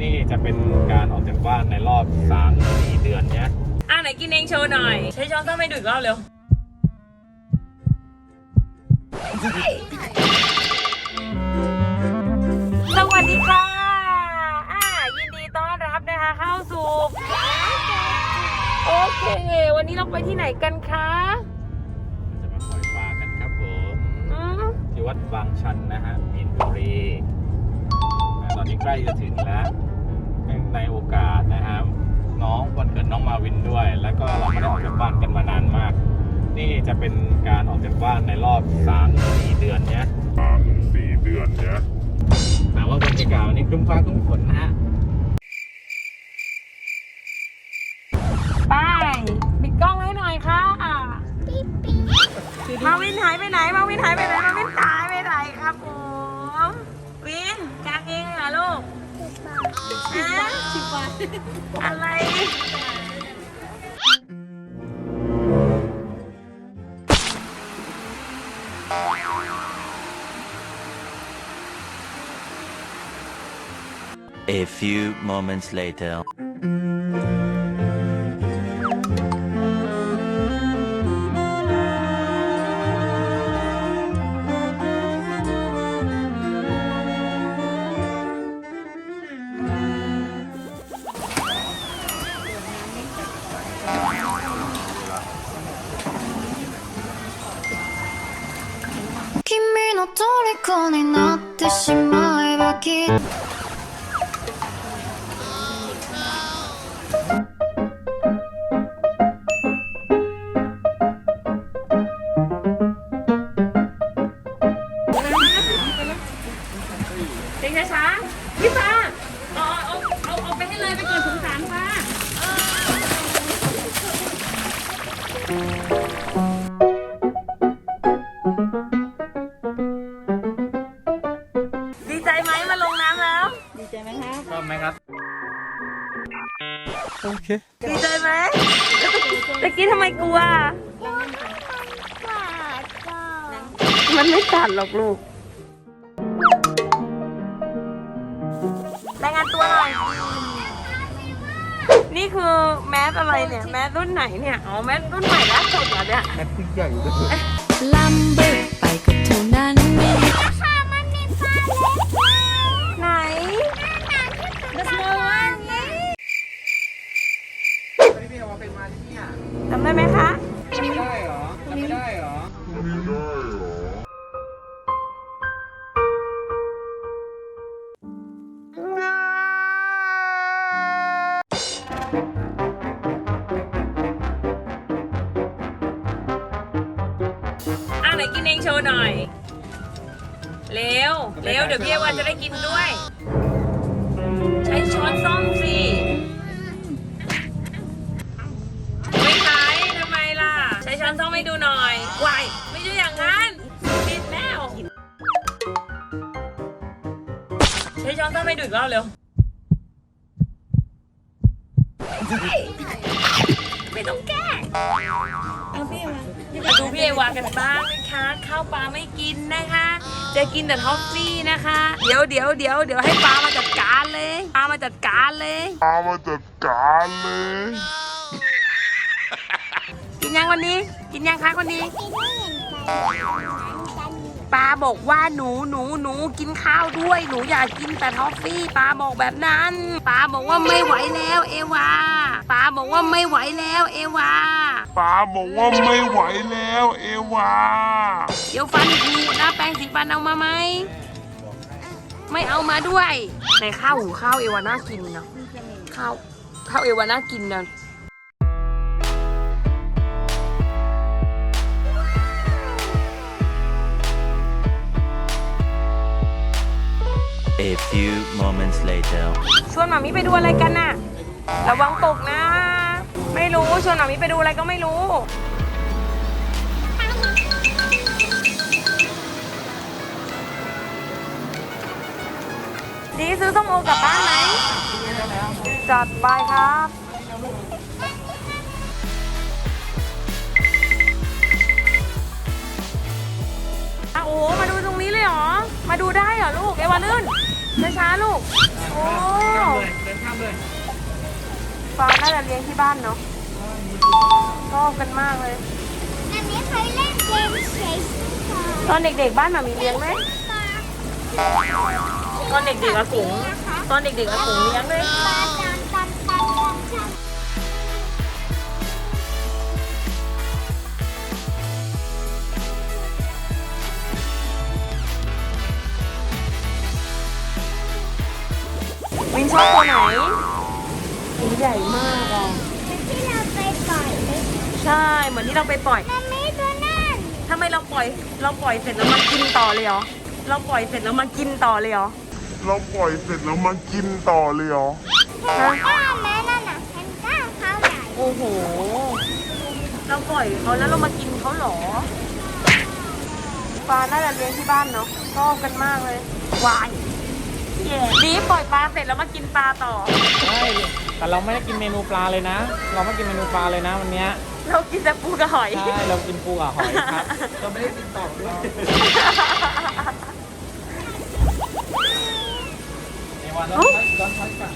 นี่จะเป็นการออกจากบ้านในรอบ 3 4 เดือนเนี้ยอะไหนกินเองโชว์หน่อย ใช้ช้อนต้องไม่ดูอีกรอบเร็วสวัสดีค่ะ อ่า ยินดีต้อนรับนะคะเข้าสู่โอเค วันนี้เราไปที่ไหนกันคะจะมาปล่อยปลากันครับผม อืมที่วัดบางชันนะฮะมีนบุรี อ่าตอนนี้ใกล้จะถึงแล้วเนื่องในโอกาสนะครับ น้องวันเกิดน้องมาวินด้วย แล้วก็เราไม่ได้ออกจากบ้านกันมานานมาก นี่จะเป็นการออกจากบ้านในรอบ3 4เดือนเนี้ยสามถึงสี่เดือนเนี้ยแต่ว่าบรรยากาศวันนี้ครึ้มฟ้าครึ้มฝนนะฮะไปปิดกล้องให้หน่อยค่ะมาวินหายไปไหนมาวินหายไปไหน อะไร A few moments later. 虜になってしまえばきっと เด็กช้าๆพี่ฟ้า ชอบไหมครับ โอเค ดีใจไหมตะกี้ทำไมกลัว มันไม่กัดหรอกลูกรายงานตัวหน่อย นี่คือแมสอะไรเนี่ย แมสรุ่นไหนเนี่ย อ๋อ แมสรุ่นใหม่ล่าสุดเหรอเนี่ยแอปผู้ใหญ่ด้วยลำบึกไปก็เท่านั้นไม่ไหน พี่เอาเป็นมาที่นี่อะจำได้ไหมคะไม่ได้เหรอจำไม่ได้เหรอไม่ได้เหรอ อะไหนกินเองโชว์หน่อย เร็ว เร็ว เดี๋ยวพี่เอวันจะได้กินด้วย ใช้ช้อนซ่อมให้ดูอีกรอบเร็ว ไม่ต้องแกล้งมาดูพี่เอวากันบ้างนะคะข้าวปลาไม่กินนะคะ จะกินแต่ท็อฟฟี่นะคะ เดี๋ยวเดี๋ยวเดี๋ยวเดี๋ยวให้ปลามาจัดการเลยปลามาจัดการเลย เอามาจัดการเลย กินยังวันนี้ กินยังคะวันนี้ป ลาบอกว่าหนูหนูหนูกินข้าวด้วย หนูอยากกินแต่ท็อฟฟี่ปลาบอกแบบนั้นปลาบอกว่าไม่ไหวแล้วเอวาปลาบอกว่าไม่ไหวแล้วเอวาป้าบอกว่าไม่ไหวแล้วเอวาเดี๋ยวฟันผุนะแปรงสีฟันเอามาไหมไม่เอามาด้วยในข้าวหุงข้าวเอวาน่ากินนะข้าวข้าวเอวาน่ากินนะ A few moments later. ชวนหมามิไปดูอะไรกันน่ะ ระวังตกนะ ไม่รู้ ชวนหมามิไปดูอะไรก็ไม่รู้ ดีซื้อส้มโอกลับบ้านไหม จัดไปครับ อะโอ้มาดูตรงนี้เลยเหรอ มาดูได้เหรอลูก เอวาลื่น ช้าๆลูก โอ้ข้ามเลยดินข้ามเลยฟางน่าจะเลี้ยงที่บ้านเนาะชอบกันมากเลย อันนี้เคยเล่นเกมเฉยตอนเด็กๆบ้านมามีเลี้ยงไหมตอนเด็กๆอากุงตอนเด็กๆอากุงเลี้ยงเลย วินชอบตัวไหนตัวใหญ่มากอะที่เราไปปล่อยเลยใช่เหมือนที่เราไปปล่อยมันมีตัวนั่นทำไมเราปล่อย เราปล่อยเสร็จแล้วมันกินต่อเลยเหรอเราปล่อยเสร็จแล้วมันกินต่อเลยเหรอเราปล่อยเสร็จแล้วมากินต่อเลยเหรอเห็นก้าแม่นั่นน่ะเห็นก้าเขาใหญ่โอ้โห เราปล่อยเขาแล้วเรามากินเขาเหรอปลาน่าจะเลี้ยงที่บ้านเนาะชอบกันมากเลยวายเย่ ดีปล่อยปลาเสร็จแล้วมากินปลาต่อ ใช่แต่เราไม่ได้กินเมนูปลาเลยนะ เราไม่กินเมนูปลาเลยนะวันเนี้ยเรากินแต่ปูกับหอย ใช่เรากินปูกับหอยครับเราไม่ได้กินต่อด้วยเอวานร้อนร้อนร้อนก่อน